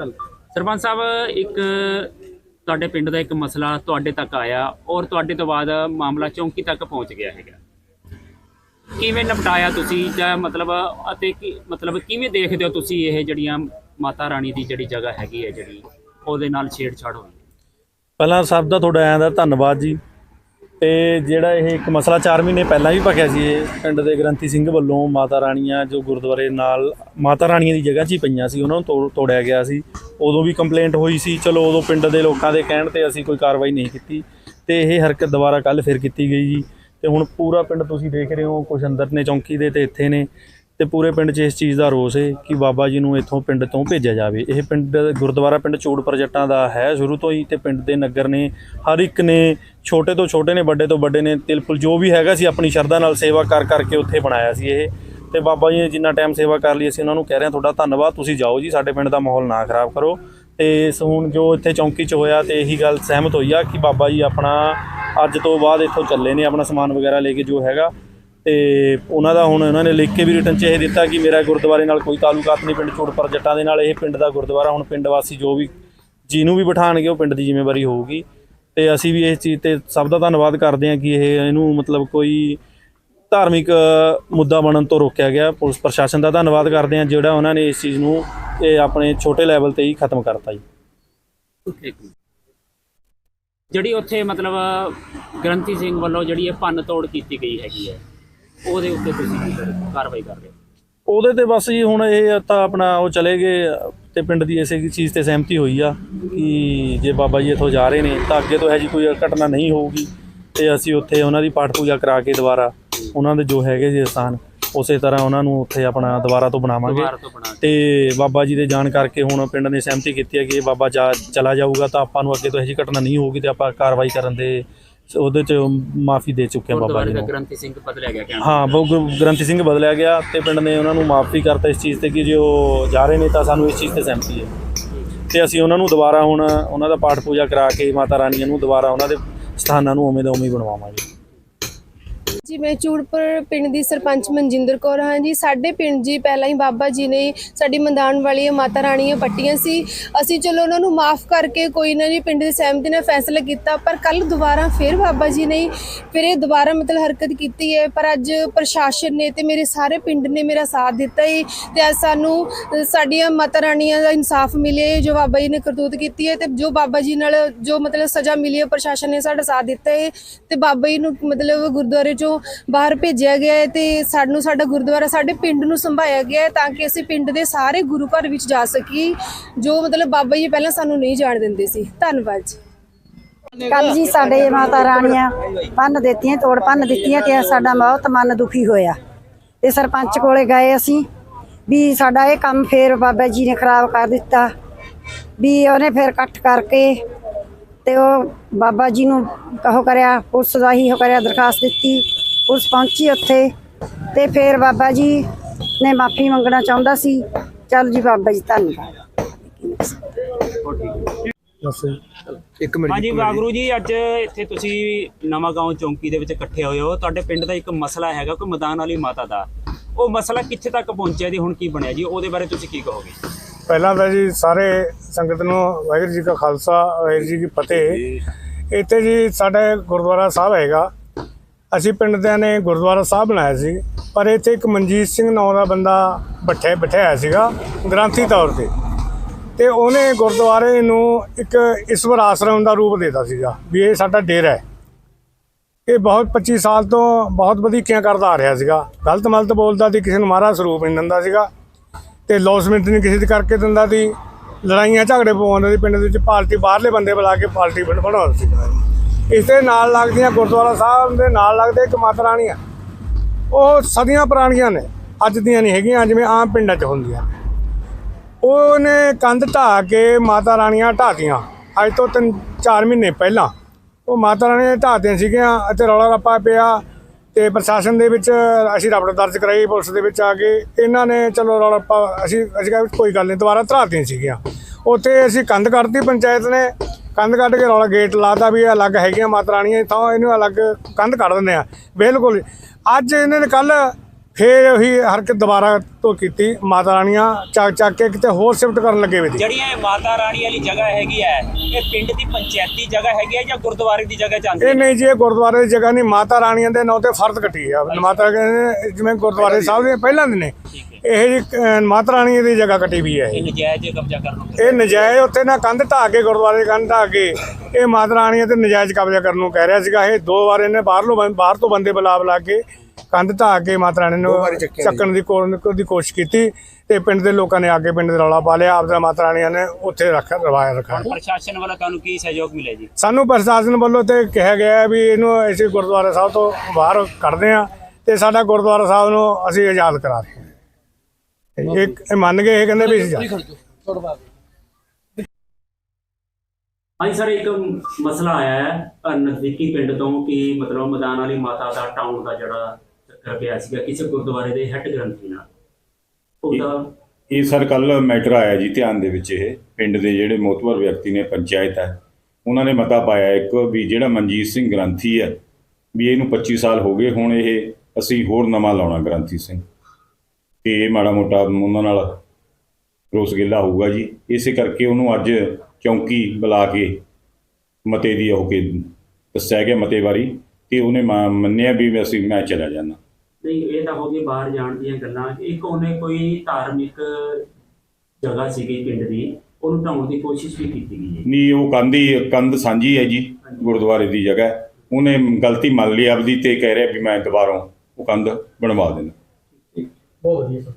ਸਰਪੰਚ ਸਾਹਿਬ, ਇੱਕ ਤੁਹਾਡੇ ਪਿੰਡ ਦਾ ਇੱਕ ਮਸਲਾ ਤੁਹਾਡੇ ਤੱਕ ਆਇਆ ਔਰ ਤੁਹਾਡੇ ਤੋਂ ਬਾਅਦ ਮਾਮਲਾ ਚੌਂਕੀ ਤੱਕ ਪਹੁੰਚ ਗਿਆ ਹੈਗਾ। ਕਿਵੇਂ ਨਿਪਟਾਇਆ ਤੁਸੀਂ? ਜਾਂ ਮਤਲਬ ਅਤੇ ਕੀ ਮਤਲਬ ਕਿਵੇਂ ਦੇਖਦੇ ਹੋ ਤੁਸੀਂ ਇਹ ਜਿਹੜੀਆਂ ਮਾਤਾ ਰਾਣੀ ਦੀ ਜਿਹੜੀ ਜਗ੍ਹਾ ਹੈਗੀ ਹੈ ਜਿਹੜੀ, ਉਹਦੇ ਨਾਲ ਛੇੜਛਾੜ ਹੋਈ? ਪਹਿਲਾਂ ਸਭ ਦਾ ਤੁਹਾਡਾ ਆਇਆਂ ਦਾ ਧੰਨਵਾਦ ਜੀ। ਤੇ ਜਿਹੜਾ ਇਹ ਇੱਕ ਮਸਲਾ 4 ਮਹੀਨੇ ਪਹਿਲਾਂ ਵੀ ਭਖਿਆ ਸੀ, ਇਹ ਪਿੰਡ ਦੇ ਗ੍ਰੰਥੀ ਸਿੰਘ ਵੱਲੋਂ ਮਾਤਾ ਰਾਣੀਆਂ ਜੋ ਗੁਰਦੁਆਰੇ ਨਾਲ ਮਾਤਾ ਰਾਣੀਆਂ ਦੀ ਜਗ੍ਹਾ 'ਚ ਹੀ ਪਈਆਂ ਸੀ, ਉਹਨਾਂ ਨੂੰ ਤੋੜ- ਤੋੜਿਆ ਗਿਆ ਸੀ। ਉਦੋਂ ਵੀ ਕੰਪਲੇਂਟ ਹੋਈ ਸੀ, ਚਲੋ ਉਦੋਂ ਪਿੰਡ ਦੇ ਲੋਕਾਂ ਦੇ ਕਹਿਣ ਤੇ ਅਸੀਂ ਕੋਈ ਕਾਰਵਾਈ ਨਹੀਂ ਕੀਤੀ ਤੇ ਇਹ ਹਰਕਤ ਦੁਬਾਰਾ ਕੱਲ ਫਿਰ ਕੀਤੀ ਗਈ ਜੀ। ਤੇ ਹੁਣ ਪੂਰਾ ਪਿੰਡ ਤੁਸੀਂ ਦੇਖ ਰਹੇ ਹੋ ਕੁਝ ਅੰਦਰ ਨੇ, ਚੌਂਕੀ ਦੇ ਤੇ ਇੱਥੇ ਨੇ ਤੇ ਪੂਰੇ ਪਿੰਡ 'ਚ ਇਸ ਚੀਜ਼ ਦਾ ਰੋਸ ਹੈ ਕਿ ਬਾਬਾ ਜੀ ਨੂੰ ਇੱਥੋਂ ਪਿੰਡ ਤੋਂ ਭੇਜਿਆ ਜਾਵੇ। ਇਹ ਪਿੰਡ ਗੁਰਦੁਆਰਾ ਪਿੰਡ ਚੂੜਪੁਰ ਜੱਟਾਂ ਦਾ ਹੈ ਸ਼ੁਰੂ ਤੋਂ ਹੀ ਤੇ ਪਿੰਡ ਦੇ ਨਗਰ ਨੇ ਹਰ ਇੱਕ ਨੇ ਛੋਟੇ ਤੋਂ ਛੋਟੇ ਨੇ, ਵੱਡੇ ਤੋਂ ਵੱਡੇ ਨੇ ਤਿਲਪੁਲ ਜੋ ਵੀ ਹੈਗਾ ਸੀ ਆਪਣੀ ਸ਼ਰਧਾ ਨਾਲ ਸੇਵਾ ਕਰ ਕਰਕੇ ਉੱਥੇ ਬਣਾਇਆ ਸੀ ਇਹ। ਤੇ ਬਾਬਾ ਜੀ ਨੇ ਜਿੰਨਾ ਟਾਈਮ ਸੇਵਾ ਕਰ ਲਈ, ਅਸੀਂ ਉਹਨਾਂ ਨੂੰ ਕਹਿ ਰਹੇ ਹਾਂ, ਤੁਹਾਡਾ ਧੰਨਵਾਦ, ਤੁਸੀਂ ਜਾਓ ਜੀ, ਸਾਡੇ ਪਿੰਡ ਦਾ ਮਾਹੌਲ ਨਾ ਖਰਾਬ ਕਰੋ। ਤੇ ਹੁਣ ਜੋ ਇੱਥੇ ਚੌਂਕੀ 'ਚ ਹੋਇਆ ਤੇ ਇਹੀ ਗੱਲ ਸਹਿਮਤ ਹੋਈ ਆ ਕਿ ਬਾਬਾ ਜੀ ਆਪਣਾ ਅੱਜ ਤੋਂ ਬਾਅਦ ਇੱਥੋਂ ਚੱਲੇ ਨੇ, ਆਪਣਾ ਸਮਾਨ ਵਗੈਰਾ ਲੈ ਕੇ ਜੋ ਹੈਗਾ। ਤੇ ਉਹਨਾਂ ਦਾ ਹੁਣ ਉਹਨਾਂ ਨੇ ਲਿਖ ਕੇ ਵੀ ਰਿਟਰਨ 'ਚ ਇਹ ਦਿੱਤਾ ਕਿ ਮੇਰਾ ਗੁਰਦੁਆਰੇ ਨਾਲ ਕੋਈ ਤਾਲੁਕਾਤ ਨਹੀਂ ਪਿੰਡ ਚੂੜਪੁਰ ਜੱਟਾਂ ਦੇ ਨਾਲ, ਇਹ ਪਿੰਡ ਦਾ ਗੁਰਦੁਆਰਾ, ਹੁਣ ਪਿੰਡ ਵਾਸੀ ਜੋ ਵੀ, ਜਿਹਨੂੰ ਵੀ ਬਿਠਾਣਗੇ, ਉਹ ਪਿੰਡ ਦੀ ਜ਼ਿੰਮੇਵਾਰੀ ਹੋਊਗੀ। ਤੇ ਅਸੀਂ ਵੀ ਇਸ ਚੀਜ਼ ਤੇ ਸਭ ਦਾ ਧੰਨਵਾਦ ਕਰਦੇ ਹਾਂ ਕਿ ਇਹ ਇਹਨੂੰ ਮਤਲਬ ਕੋਈ ਧਾਰਮਿਕ ਮੁੱਦਾ ਬਣਨ ਤੋਂ ਰੋਕਿਆ ਗਿਆ। ਪੁਲਿਸ ਪ੍ਰਸ਼ਾਸਨ ਦਾ ਧੰਨਵਾਦ ਕਰਦੇ ਹਾਂ ਜਿਹੜਾ ਉਹਨਾਂ ਨੇ ਇਸ ਚੀਜ਼ ਨੂੰ ਇਹ ਆਪਣੇ ਛੋਟੇ ਲੈਵਲ ਤੇ ਹੀ ਖਤਮ ਕਰਤਾ ਜੀ। ਜਿਹੜੀ ਉੱਥੇ ਮਤਲਬ ਗ੍ਰੰਥੀ ਸਿੰਘ ਵੱਲੋਂ ਜਿਹੜੀ ਇਹ ਭੰਨ ਤੋੜ ਕੀਤੀ ਗਈ ਹੈਗੀ ਹੈ ਉਹਦੇ ਉੱਤੇ ਤੁਸੀਂ ਕੀ ਕਰ- ਕਾਰਵਾਈ ਕਰ ਰਹੇ ਹੋ? ਉਹਦੇ ਤੇ ਬਸ ਜੀ ਹੁਣ ਇਹ ਤਾਂ ਆਪਣਾ ਉਹ ਚਲੇ ਗਏ। ਤੇ ਪਿੰਡ ਦੀ ਇਸੇ ਚੀਜ਼ ਤੇ ਸਹਿਮਤੀ ਹੋਈ ਆ ਕਿ ਜੇ ਬਾਬਾ ਜੀ ਇੱਥੋਂ ਜਾ ਰਹੇ ਨੇ ਤਾਂ ਅੱਗੇ ਤੋਂ ਇਹ ਜੀ ਕੋਈ ਘਟਨਾ ਨਹੀਂ ਹੋਊਗੀ ਤੇ ਅਸੀਂ ਉੱਥੇ ਉਹਨਾਂ ਦੀ ਪਾਠ ਪੂਜਾ ਕਰਾ ਕੇ ਦੁਬਾਰਾ ਉਹਨਾਂ ਦੇ ਜੋ ਹੈਗੇ ਜੀ ਸਥਾਨ ਉਸੇ ਤਰ੍ਹਾਂ ਉਹਨਾਂ ਨੂੰ ਉੱਥੇ ਆਪਣਾ ਦੁਬਾਰਾ ਤੋਂ ਬਣਾਵਾਂਗੇ। ਤੋਂ ਬਾਬਾ ਜੀ ਦੇ ਜਾਣ ਕਰਕੇ ਹੁਣ ਪਿੰਡ ਨੇ ਸਹਿਮਤੀ ਕੀਤੀ ਹੈ ਕਿ ਇਹ ਬਾਬਾ ਜਾ ਚਲਾ ਜਾਊਗਾ ਤਾਂ ਆਪਾਂ ਨੂੰ ਅੱਗੇ ਤੋਂ ਇਹੋ ਜਿਹੀ ਘਟਨਾ ਨਹੀਂ ਹੋਊਗੀ ਤੇ ਆਪਾਂ ਕਾਰਵਾਈ ਕਰਨ ਦੇ ਉਹਦੇ ਚ ਮਾਫੀ ਦੇ ਚੁੱਕੇ ਹਾਂ ਬਾਬਾ ਗੁਰਦੁਆਰੇ ਜੀ ਦਾ ਨੂੰ। ਗ੍ਰੰਥੀ ਸਿੰਘ ਬਦਲਿਆ ਗਿਆ ਕਹਿਣਾ ਹਾਂ ਗੁਰ- ਗ੍ਰੰਥੀ ਸਿੰਘ ਬਦਲਿਆ ਗਿਆ ਤੇ ਪਿੰਡ ਨੇ ਉਹਨਾਂ ਨੂੰ ਮਾਫੀ ਕਰਤਾ ਇਸ ਚੀਜ਼ ਤੇ ਕਿ ਜੇ ਉਹ ਜਾ ਰਹੇ ਨੇ ਤਾਂ ਸਾਨੂੰ ਇਸ ਚੀਜ਼ ਤੇ ਸਹਿਮਤੀ ਹੈ। ਤੇ ਅਸੀਂ ਉਹਨਾਂ ਨੂੰ ਦੁਬਾਰਾ ਹੁਣ ਉਹਨਾਂ ਦਾ ਪਾਠ ਪੂਜਾ ਕਰਾ ਕੇ ਮਾਤਾ ਰਾਣੀਆਂ ਨੂੰ ਦੁਬਾਰਾ ਉਹਨਾਂ ਦੇ ਸਥਾਨਾਂ ਨੂੰ ਉਵੇਂ ਦਾ ਉਵੇਂ ਹੀ ਬਣਵਾਵਾਂਗੇ। ਜੀ ਮੈਂ ਚੂੜਪੁਰ ਪਿੰਡ ਦੀ ਸਰਪੰਚ ਮਨਜਿੰਦਰ ਕੌਰ ਹਾਂ ਜੀ, ਸਾਡੇ ਪਿੰਡ ਜੀ ਪਹਿਲਾਂ ਹੀ ਬਾਬਾ ਜੀ ਨੇ ਸਾਡੀ ਮੰਦਾਨ ਵਾਲੀਆਂ ਮਾਤਾ ਰਾਣੀਆਂ ਪੱਟੀਆਂ ਸੀ। ਅਸੀਂ ਚਲੋ ਉਹਨਾਂ ਨੂੰ ਮਾਫ ਕਰਕੇ ਕੋਈ ਨਾ ਜੀ ਪਿੰਡ ਦੀ ਸਹਿਮਤੀ ਨਾਲ ਫੈਸਲਾ ਕੀਤਾ, ਪਰ ਕੱਲ ਦੁਬਾਰਾ ਫਿਰ ਬਾਬਾ ਜੀ ਨੇ ਫਿਰ ਇਹ ਦੁਬਾਰਾ ਮਤਲਬ ਹਰਕਤ ਕੀਤੀ ਹੈ। ਪਰ ਅੱਜ ਪ੍ਰਸ਼ਾਸਨ ਨੇ ਤੇ ਮੇਰੇ ਸਾਰੇ ਪਿੰਡ ਨੇ ਮੇਰਾ ਸਾਥ ਦਿੱਤਾ ਹੈ ਤੇ ਅੱਜ ਸਾਨੂੰ ਸਾਡੀਆਂ ਮਾਤਾ ਰਾਣੀਆਂ ਦਾ ਇਨਸਾਫ ਮਿਲੇ ਜੋ ਬਾਬਾ ਜੀ ਨੇ ਕਰਤੂਤ ਕੀਤੀ ਹੈ ਤੇ ਜੋ ਬਾਬਾ ਜੀ ਨਾਲ ਜੋ ਮਤਲਬ ਸਜ਼ਾ ਮਿਲੀ ਹੈ ਪ੍ਰਸ਼ਾਸਨ ਨੇ ਸਾਡਾ ਸਾਥ ਦਿੱਤਾ ਹੈ ਤੇ ਬਾਬਾ ਜੀ ਨੂੰ ਮਤਲਬ ਗੁਰਦੁਆਰੇ ਚੋਂ ਬਾਹਰ ਭੇਜਿਆ ਗਿਆ ਹੈ ਤੇ ਸਾਨੂੰ ਸਾਡਾ ਗੁਰਦੁਆਰਾ ਸਾਡੇ ਪਿੰਡ ਨੂੰ ਸੰਭਾਇਆ ਗਿਆ ਹੈ ਤਾਂ ਕਿ ਅਸੀਂ ਪਿੰਡ ਦੇ ਸਾਰੇ ਗੁਰੂ ਘਰ ਵਿੱਚ ਜਾ ਸਕੀਏ, ਜੋ ਮਤਲਬ ਬਾਬਾ ਜੀ ਪਹਿਲਾਂ ਸਾਨੂੰ ਨਹੀਂ ਜਾਣ ਦਿੰਦੇ ਸੀ। ਧੰਨਵਾਦ ਜੀ। ਕੱਲ ਜੀ ਸਾਡੇ ਮਾਤਾ ਰਾਣੀਆਂ ਪੰਨ ਦਿੱਤੀਆਂ, ਤੋੜ ਪੰਨ ਦਿੱਤੀਆਂ ਤੇ ਸਾਡਾ ਬਹੁਤ ਮਨ ਦੁਖੀ ਹੋਇਆ। ਤੇ ਸਰਪੰਚ ਕੋਲੇ ਗਏ ਅਸੀਂ ਵੀ ਸਾਡਾ ਇਹ ਕੰਮ ਫੇਰ ਬਾਬਾ ਜੀ ਨੇ ਖਰਾਬ ਕਰ ਦਿੱਤਾ। ਵੀ ਉਹਨੇ ਫੇਰ ਇਕੱਠ ਕਰਕੇ ਤੇ ਉਹ ਬਾਬਾ ਜੀ ਨੂੰ ਕਹੋ ਕਰਿਆ, ਪੁਲਿਸ ਦਾ ਹੀ ਉਹ ਕਰਿਆ, ਦਰਖਾਸਤ ਦਿੱਤੀ। ਪੁਲਿਸ ਪਹੁੰਚੀ ਉੱਥੇ ਤੇ ਫੇਰ ਬਾਬਾ ਜੀ ਨੇ ਮਾਫੀ ਮੰਗਣਾ ਚਾਹੁੰਦਾ ਸੀ। ਚੱਲ ਜੀ ਬਾਬਾ ਜੀ ਧੰਨਵਾਦ। ਇੱਕ ਮਿੰਟ ਹਾਂਜੀ ਵਾਗਰੂ ਜੀ। ਅੱਜ ਇੱਥੇ ਤੁਸੀਂ ਨਵਾਂ ਗਾਉਂ ਚੌਂਕੀ ਦੇ ਵਿੱਚ ਇਕੱਠੇ ਹੋਏ ਹੋ। ਤੁਹਾਡੇ ਪਿੰਡ ਦਾ ਇੱਕ ਮਸਲਾ ਹੈਗਾ ਕੋਈ ਮੈਦਾਨ ਵਾਲੀ ਮਾਤਾ ਦਾ। ਉਹ ਮਸਲਾ ਕਿੱਥੇ ਤੱਕ ਪਹੁੰਚਿਆ ਜੀ ਹੁਣ ਕੀ ਬਣਿਆ ਜੀ? ਉਹਦੇ ਬਾਰੇ ਤੁਸੀਂ ਕੀ ਕਹੋਗੇ? ਪਹਿਲਾਂ ਤਾਂ ਜੀ ਸਾਰੇ ਸੰਗਤ ਨੂੰ ਵਾਹਿਗੁਰੂ ਜੀ ਕਾ ਖਾਲਸਾ ਵਾਹਿਗੁਰੂ ਜੀ ਕੀ ਫਤਿਹ। ਇੱਥੇ ਜੀ ਸਾਡੇ ਗੁਰਦੁਆਰਾ ਸਾਹਿਬ ਹੈਗਾ। ਅਸੀਂ ਪਿੰਡ ਦਿਆਂ ਨੇ ਗੁਰਦੁਆਰਾ ਸਾਹਿਬ ਬਣਾਇਆ ਸੀ, ਪਰ ਇੱਥੇ ਇੱਕ ਮਨਜੀਤ ਸਿੰਘ ਨਾਂ ਦਾ ਬੰਦਾ ਬੱਠੇ ਬਿਠਾਇਆ ਸੀਗਾ, ਗ੍ਰੰਥੀ ਤੌਰ ਤੇ। ਤੇ ਉਹਨੇ ਗੁਰਦੁਆਰੇ ਨੂੰ ਇੱਕ ਈਸ਼ਵਰ ਆਸ਼ਰਮ ਦਾ ਰੂਪ ਦਿੱਤਾ ਸੀਗਾ, ਵੀ ਇਹ ਸਾਡਾ ਡੇਰਾ ਹੈ। ਇਹ ਬਹੁਤ 25 ਸਾਲ ਤੋਂ ਬਹੁਤ ਵਧੀਕੀਆਂ ਕਰਦਾ ਆ ਰਿਹਾ ਸੀਗਾ। ਗਲਤ ਮਲਤ ਬੋਲਦਾ ਸੀ, ਕਿਸੇ ਨੂੰ ਮਾਰਾ ਸਰੂਪ ਨਹੀਂ ਦਿੰਦਾ ਸੀਗਾ। ਤੇ ਲੌਸਮੈਂਟ ਨਹੀਂ ਕਿਸੇ ਦੇ ਕਰਕੇ ਦਿੰਦਾ ਸੀ। ਲੜਾਈਆਂ ਝਗੜੇ ਪਵਾਉਂਦਾ ਸੀ, ਪਿੰਡ ਦੇ ਵਿੱਚ ਪਾਰਟੀ, ਬਾਹਰਲੇ ਬੰਦੇ ਬੁਲਾ ਕੇ ਪਾਰਟੀ ਬਣ- ਬਣਾਉਂਦਾ ਸੀ। ਇਸ ਦੇ ਨਾਲ ਲੱਗਦੀਆਂ ਗੁਰਦੁਆਰਾ ਸਾਹਿਬ ਦੇ ਨਾਲ ਲੱਗਦੇ ਇੱਕ ਮਾਤਾ ਰਾਣੀ ਆ। ਉਹ ਸਦੀਆਂ ਪੁਰਾਣੀਆਂ ਨੇ, ਅੱਜ ਦੀਆਂ ਨਹੀਂ ਹੈਗੀਆਂ, ਜਿਵੇਂ ਆਮ ਪਿੰਡਾਂ 'ਚ ਹੁੰਦੀਆਂ ਉਹਨੇ ਕੰਧ ਢਾਹ ਕੇ ਮਾਤਾ ਰਾਣੀਆਂ ਢਾਤੀਆਂ। ਅੱਜ ਤੋਂ ਤਿੰਨ, ਚਾਰ ਮਹੀਨੇ ਪਹਿਲਾਂ ਉਹ ਮਾਤਾ ਰਾਣੀਆਂ ਢਾਹਤੀਆਂ ਸੀਗੀਆਂ ਅਤੇ ਰੌਲਾ ਰੱਪਾ ਪਿਆ ਤੇ ਪ੍ਰਸ਼ਾਸਨ ਦੇ ਵਿੱਚ ਅਸੀਂ ਰਪਟ ਦਰਜ ਕਰਾਈ, ਪੁਲਿਸ ਦੇ ਵਿੱਚ ਆ ਕੇ। ਇਹਨਾਂ ਨੇ ਚਲੋ ਰੌਲਾ ਰੱਪਾ, ਅਸੀਂ ਅਸੀਂ ਕਿਹਾ ਵੀ ਕੋਈ ਗੱਲ ਨਹੀਂ, ਦੁਬਾਰਾ ਧਰਾਤੀਆਂ ਸੀਗੀਆਂ। ਉੱਥੇ ਅਸੀਂ ਕੰਧ ਕੱਢਤੀ ਪੰਚਾਇਤ ਨੇ ਕੰਧ ਕੱਢ ਕੇ ਰੌਲਾ ਗੇਟ ਲਾਤਾ ਵੀ ਇਹ ਅਲੱਗ ਹੈਗੀਆਂ ਮਾਤਾ ਰਾਣੀਆਂ ਤਾਂ ਇਹਨੂੰ ਅਲੱਗ ਕੰਧ ਕੱਢ ਦਿੰਦੇ ਆ। ਬਿਲਕੁਲ। ਅੱਜ ਇਹਨਾਂ ਨੇ ਕੱਲ ਫਿਰ ਉਹੀ ਹਰਕਤ ਦੁਬਾਰਾ ਤੋਂ ਕੀਤੀ ਮਾਤਾ ਰਾਣੀਆਂ ਚੱਕ ਚੱਕ ਕੇ ਕਿਤੇ ਹੋਰ ਸ਼ਿਫਟ ਕਰਨ ਲੱਗੇ ਵੇ ਸੀ ਜਿਹੜੀ ਇਹ ਮਾਤਾ ਰਾਣੀ ਵਾਲੀ ਜਗ੍ਹਾ ਹੈਗੀ ਹੈ ਇਹ ਪਿੰਡ ਦੀ ਪੰਚਾਇਤੀ ਜਗ੍ਹਾ ਹੈਗੀ ਹੈ ਜਾਂ ਗੁਰਦੁਆਰੇ ਦੀ ਜਗ੍ਹਾ ਜਾਂਦੀ ਇਹ ਨਹੀਂ ਜੀ ਇਹ ਗੁਰਦੁਆਰੇ ਦੀ ਜਗ੍ਹਾ ਨਹੀਂ ਮਾਤਾ ਰਾਣੀਆਂ ਦੇ ਨਾਂ ਤੇ ਫਰਦ ਕੱਟੀ ਆ। ਮਾਤਾ ਕਹਿੰਦੇ ਜਿਵੇਂ ਗੁਰਦੁਆਰੇ ਸਾਹਿਬ ਦੇ ਪਹਿਲਾਂ ਦੇ ਨੇ ਇਹ ਜੀ ਅਹ, ਮਾਤਾ ਰਾਣੀ ਦੀ ਜਗ੍ਹਾ ਕੱਟੀ ਵੀ ਹੈ ਇਹ। ਇਹ ਨਜਾਇਜ਼ ਕਬਜ਼ਾ ਕਰਨ ਨੂੰ ਇਹ ਨਜਾਇਜ਼ ਉੱਥੇ ਨਾ ਕੰਧ ਢਾਹ ਕੇ ਗੁਰਦੁਆਰੇ ਦੀ ਕੰਧ ਢਾਹ ਕੇ ਇਹ ਮਾਤਾ ਰਾਣੀਆਂ ਤੇ ਨਜਾਇਜ਼ ਕਬਜ਼ਾ ਕਰਨ ਨੂੰ ਕਹਿ ਰਿਹਾ ਸੀਗਾ। ਇਹ ਦੋ ਵਾਰ ਇਹਨੇ ਬਾਹਰੋਂ ਬੰ- ਬਾਹਰ ਤੋਂ ਬੰਦੇ ਬੁਲਾ ਬੁਲਾ ਕੇ ਕੰਧ ਢਾਹ ਕੇ ਮਾਤਾ ਰਾਣੀ ਨੂੰ ਚੱਕਣ ਦੀ ਕੋ- ਦੀ ਕੋਸ਼ਿਸ਼ ਕੀਤੀ ਤੇ ਪਿੰਡ ਦੇ ਲੋਕਾਂ ਨੇ ਆ ਕੇ ਪਿੰਡ ਦੇ ਰੌਲਾ ਪਾ ਲਿਆ। ਆਪਦਾ ਮਾਤਾ ਰਾਣੀਆਂ ਨੇ ਉੱਥੇ ਰੱਖ ਰਵਾਇਆ ਰੱਖਾ ਪ੍ਰਸ਼ਾਸਨ ਵੱਲੋਂ ਤੁਹਾਨੂੰ ਕੀ ਸਹਿਯੋਗ ਮਿਲੇ ਜੀ? ਸਾਨੂੰ ਪ੍ਰਸ਼ਾਸਨ ਵੱਲੋਂ ਤੇ ਕਿਹਾ ਗਿਆ ਹੈ ਵੀ ਇਹਨੂੰ ਅਸੀਂ ਗੁਰਦੁਆਰਾ ਸਾਹਿਬ ਤੋਂ ਬਾਹਰ ਕੱਢਦੇ ਆ ਤੇ ਸਾਡਾ ਗੁਰਦੁਆਰਾ ਸਾਹਿਬ ਨੂੰ ਅਸੀਂ ਆਜ਼ਾਦ ਕਰਾ ਰਹੇ ਹਾਂ। ਇਹ ਇਹ ਮੰਨ ਗਏ ਇਹ ਕਹਿੰਦੇ ਵੀ ਅਸੀਂ ਆਜ਼ਾਦ ਹਾਂਜੀ ਸਰ ਇੱਕ ਮਸਲਾ ਆਇਆ ਹੈ ਨਜ਼ਦੀਕੀ ਪਿੰਡ ਤੋਂ ਕਿ ਮਤਲਬ ਮੈਦਾਨ ਵਾਲੀ ਮਾਤਾ ਦਾ ਟਾਊਨ ਦਾ ਜਿਹੜਾ ਚੱਕਰ ਪਿਆ ਸੀਗਾ ਕਿਸੇ ਗੁਰਦੁਆਰੇ ਦੇ ਹੈੱਡ ਗ੍ਰੰਥੀ ਨਾਲ। ਉਹਦਾ ਇਹ ਸਰ ਕੱਲ ਮੈਟਰ ਆਇਆ ਜੀ ਧਿਆਨ ਦੇ ਵਿੱਚ ਇਹ ਪਿੰਡ ਦੇ ਜਿਹੜੇ ਮੋਤਬਰ ਵਿਅਕਤੀ ਨੇ ਪੰਚਾਇਤ ਹੈ। ਉਹਨਾਂ ਨੇ ਮਤਾ ਪਾਇਆ ਇੱਕ ਵੀ ਜਿਹੜਾ ਮਨਜੀਤ ਸਿੰਘ ਗ੍ਰੰਥੀ ਹੈ ਵੀ ਇਹਨੂੰ 25 ਸਾਲ ਹੋ ਗਏ ਹੁਣ ਇਹ ਅਸੀਂ ਹੋਰ ਨਵਾਂ ਲਾਉਣਾ ਗ੍ਰੰਥੀ ਸਿੰਘ। ਤੇ ਇਹ ਮਾੜਾ ਮੋਟਾ ਉਹਨਾਂ ਨਾਲ ਰੋਸ ਗਿੱਲਾ ਹੋਊਗਾ ਜੀ। ਇਸੇ ਕਰਕੇ ਉਹਨੂੰ ਅੱਜ ਚੌਂਕੀ ਬੁਲਾ ਕੇ ਮਤੇ ਦੀ ਹੋ ਕੇ ਦੱਸਿਆ ਗਿਆ ਮਤੇ ਬਾਰੇ ਤੇ ਉਹਨੇ ਮੰਨਿਆ ਵੀ ਅਸੀਂ ਮੈਂ ਚਲਾ ਜਾਣਾ ਨਹੀਂ ਇਹ ਤਾਂ ਹੋ ਗਈ ਬਾਹਰ ਜਾਣ ਦੀਆਂ ਗੱਲਾਂ। ਇੱਕ ਉਹਨੇ ਕੋਈ ਧਾਰਮਿਕ ਜਗ੍ਹਾ ਸੀਗੀ ਪਿੰਡ ਦੀ ਉਹਨੂੰ ਢਾਉਣ ਦੀ ਕੋਸ਼ਿਸ਼ ਵੀ ਕੀਤੀ ਗਈ ਨਹੀਂ ਉਹ ਕੰਧ ਹੀ ਕੰਧ ਸਾਂਝੀ ਹੈ ਜੀ ਗੁਰਦੁਆਰੇ ਦੀ ਜਗ੍ਹਾ। ਉਹਨੇ ਗਲਤੀ ਮੰਨ ਲਈ ਆਪਦੀ ਤੇ ਕਹਿ ਰਿਹਾ ਵੀ ਮੈਂ ਦੁਬਾਰਾ ਉਹ ਕੰਧ ਬਣਵਾ ਦੇਣਾ ਬਹੁਤ ਵਧੀਆ